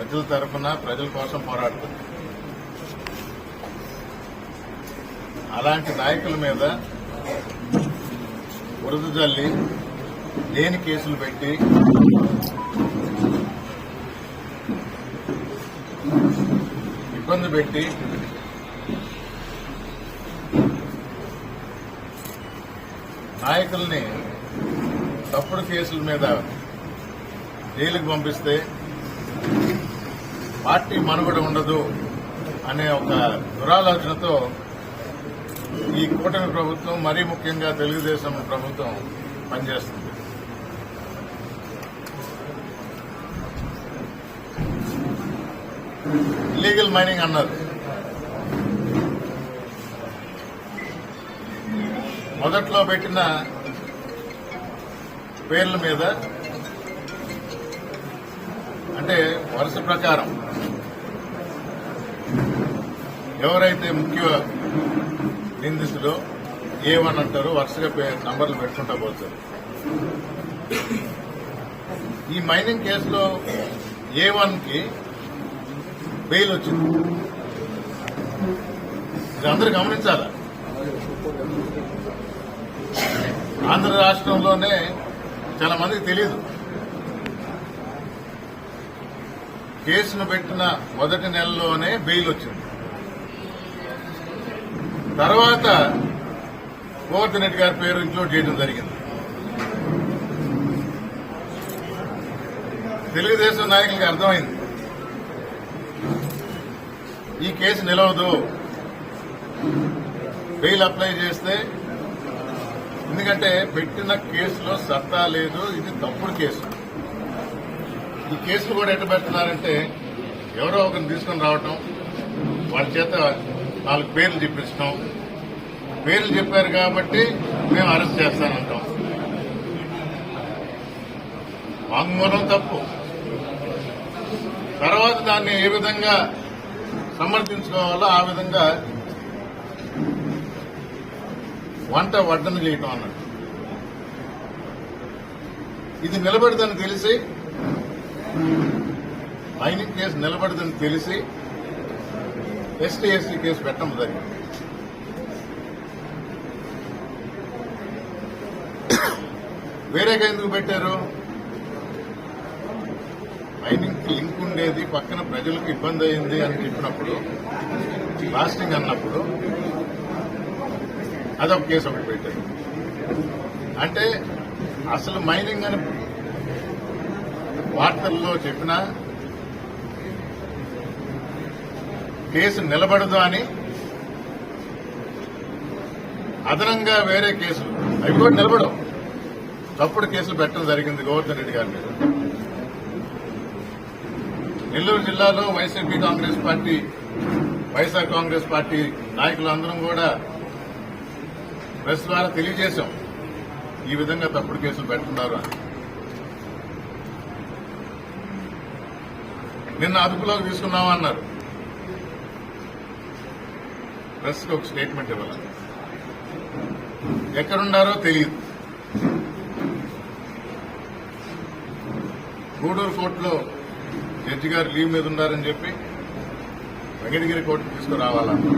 ప్రజల తరఫున ప్రజల కోసం పోరాడుతుంది. అలాంటి నాయకుల మీద బురద జల్లి లేని కేసులు పెట్టి ఇబ్బంది పెట్టి నాయకుల్ని తప్పుడు కేసుల మీద జైలుకు పంపిస్తే పార్టీ మనుగడ ఉండదు అనే ఒక దురాలోచనతో ఈ కూటమి ప్రభుత్వం మరీ ముఖ్యంగా తెలుగుదేశం ప్రభుత్వం పనిచేస్తుంది. ఇల్లీగల్ మైనింగ్ అన్నారు. మొదట్లో పెట్టిన పేర్ల మీద అంటే వరుస ప్రకారం ఎవరైతే ముఖ్య నిందితులు ఏ వన్ అంటారో వరుసగా పే- నంబర్లు పెట్టుకుంటా పోతారు. ఈ మైనింగ్ కేసులో ఏ వన్కి బెయిల్ వచ్చింది. ఇది అందరు గమనించాలా? ఆంధ్ర రాష్ట్రంలోనే చాలా మందికి తెలియదు కేసును పెట్టిన మొదటి నెలలోనే బెయిల్ వచ్చింది. తర్వాత కోఆర్డినేట్ గారి పేరు ఇంక్లూడ్ చేయడం జరిగింది. తెలుగుదేశం నాయకులకి అర్థమైంది. ఈ కేసు నిలవదు. బెయిల్ అప్లై చేస్తే ఎందుకంటే పెట్టిన కేసులో సత్తా లేదు ఇది తప్పుడు కేసు. ఈ కేసులు కూడా ఎట్లా పెడుతున్నారంటే ఎవరో ఒకరిని తీసుకొని రావటం వాళ్ళ చేత నాలుగు పేర్లు చెప్పించడం పేర్లు చెప్పారు కాబట్టి మేము అరెస్ట్ చేస్తానంటాం. వాంగ్మూలం తప్పు. తర్వాత దాన్ని ఏ విధంగా సమర్థించుకోవాలో ఆ విధంగా వంట వడ్డన చేయటం అన్నట్టు. ఇది నిలబడదని తెలిసి మైనింగ్ కేసు నిలబడదని తెలిసి ఎస్టీ ఎస్టీ కేసు పెట్టడం జరిగింది. వేరేగా ఎందుకు పెట్టారు? మైనింగ్ లింక్ ఉండేది పక్కన ప్రజలకు ఇబ్బంది అయింది అని చెప్పినప్పుడు లాస్టింగ్ అన్నప్పుడు అదొక కేసు ఒకటి పెట్టారు. అంటే అసలు మైనింగ్ అని వార్తల్లో చెప్పినా కేసు నిలబడదు అని అదనంగా వేరే కేసులు. అవి కూడా నిలబడవు. తప్పుడు కేసులు పెట్టడం జరిగింది గోవర్ధన్ రెడ్డి గారి మీద. నెల్లూరు జిల్లాలో YCP Congress party YSR Congress party నాయకులందరం కూడా ప్రెస్ ద్వారా తెలియజేశాం. ఈ విధంగా తప్పుడు కేసులు పెడుతున్నారు అని. నిన్న అదుపులోకి తీసుకున్నామన్నారు ప్రెస్కి ఒక స్టేట్మెంట్ ఇవ్వాలి? ఎక్కడున్నారో తెలియదు గూడూరు కోర్టులో జడ్జి గారు లీవ్ మీద ఉన్నారని చెప్పి వెంకటగిరి కోర్టుకు తీసుకురావాలన్నారు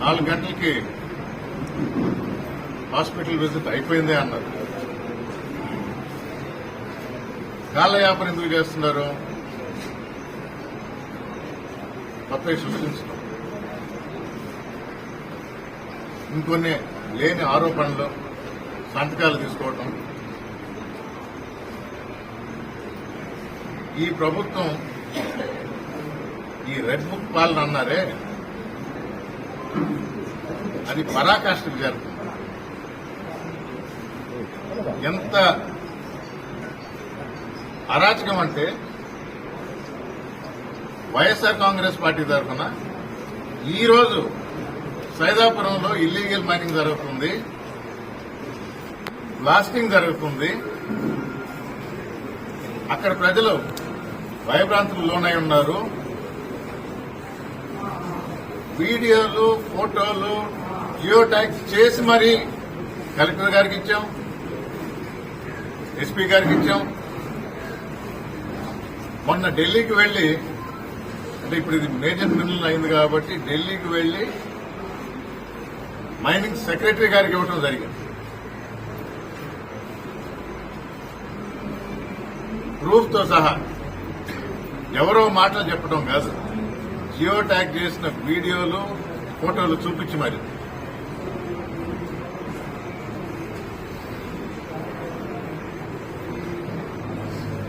నాలుగు గంటలకి హాస్పిటల్ విజిట్ అయిపోయిందే అన్నారు. కాలయాపన ఎందుకు చేస్తున్నారు? కొత్తవి సృష్టించడం. ఇంకొన్ని లేని ఆరోపణలు సంతకాలు తీసుకోవటం. ఈ ప్రభుత్వం ఈ రెడ్ బుక్ పాలన అన్నారే అది పరాకాష్ఠకు జరుగుతుంది ఎంత అరాచకం అంటే వైఎస్ఆర్ కాంగ్రెస్ పార్టీ తరఫున ఈ రోజు సైదాపురంలో ఇల్లీగల్ మైనింగ్ జరుగుతుంది. బ్లాస్టింగ్ జరుగుతుంది. అక్కడ ప్రజలు భయభ్రాంతులు లోనై ఉన్నారు. వీడియోలు ఫోటోలు జియో ట్యాగ్స్ చేసి మరీ కలెక్టర్ గారికి ఇచ్చాం ఎస్పీ గారికి ఇచ్చాం. మొన్న ఢిల్లీకి వెళ్ళి అంటే ఇప్పుడు ఇది మేజర్ మినరల్ అయింది కాబట్టి ఢిల్లీకి వెళ్ళి మైనింగ్ సెక్రటరీ గారికి ఇవ్వడం జరిగింది. ప్రూఫ్తో సహా ఎవరో మాటలు చెప్పడం కాదు. జియో ట్యాగ్ చేసిన వీడియోలు ఫోటోలు చూపించి మరి.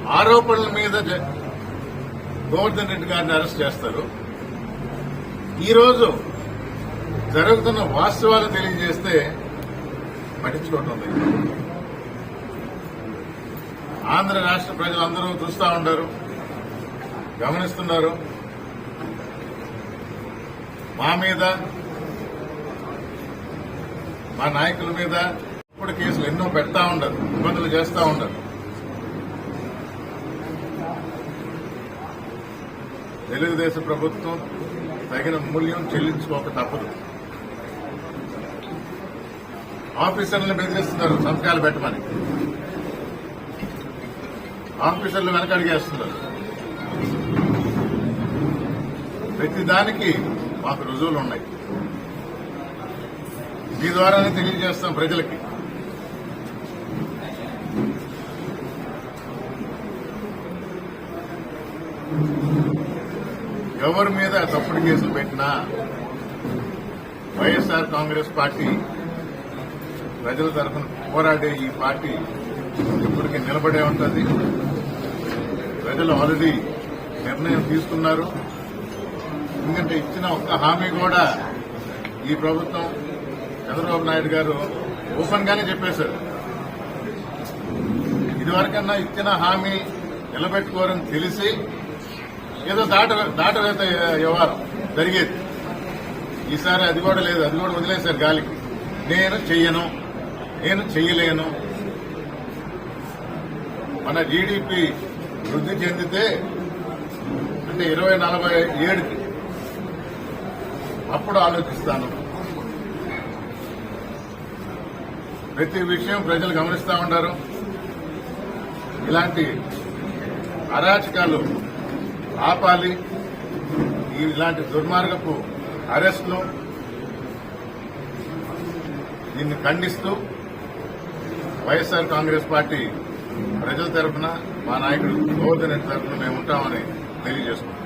ఆరోపణల మీద జ- గోవర్ధన్ రెడ్డి గారిని అరెస్ట్ చేస్తారు. ఈ రోజు జరుగుతున్న వాస్తవాలు తెలియజేస్తే పట్టించుకోవటం లేదు. ఆంధ్ర రాష్ట్ర ప్రజలందరూ చూస్తా ఉన్నారు గమనిస్తున్నారు. మా మీద మా నాయకుల మీద ఇప్పుడు కేసులు ఎన్నో పెడతా ఉండరు ఇబ్బందులు చేస్తూ ఉండరు. తెలుగుదేశం ప్రభుత్వం తగిన మూల్యం చెల్లించుకోక తప్పదు. ఆఫీసర్లను బెదిరిస్తున్నారు సంతకాలు పెట్టమని. ఆఫీసర్లు వెనకడిగేస్తున్నారు ప్రతిదానికి మాకు రుజువులు ఉన్నాయి. మీ ద్వారానే తెలియజేస్తాం ప్రజలకి. ఎవరి మీద తప్పుడు కేసులు పెట్టినా వైఎస్ఆర్ కాంగ్రెస్ పార్టీ ప్రజల తరఫున పోరాడే ఈ పార్టీ ఇప్పటికీ నిలబడే ఉంటుంది. ప్రజలు ఆల్రెడీ నిర్ణయం తీసుకున్నారు. ఎందుకంటే ఇచ్చిన ఒక్క హామీ కూడా ఈ ప్రభుత్వం చంద్రబాబు నాయుడు గారు ఓపెన్ గానే చెప్పేశారు. ఇదివరకన్నా ఇచ్చిన హామీ నిలబెట్టుకోరని తెలిసి ఏదో దాట దాటవేత వ్యవహారం జరిగేది. ఈసారి అది కూడా లేదు అది కూడా వదిలేశారు గాలికి. నేను చెయ్యను నేను చెయ్యలేను. మన జీడిపి వృద్ధి చెందితే అంటే ఇరవై నలభై ఏడుకి. అప్పుడు ఆలోచిస్తాను. ప్రతి విషయం ప్రజలు గమనిస్తూ ఉంటారు. ఇలాంటి అరాచకాలు ఆపాలి. ఇలాంటి దుర్మార్గపు అరెస్టులు దీన్ని ఖండిస్తూ వైఎస్ఆర్ కాంగ్రెస్ పార్టీ ప్రజల తరఫున మా నాయకుడు గోవర్ధన్ రెడ్డి తరఫున మేము ఉంటామని తెలియజేసుకున్నాం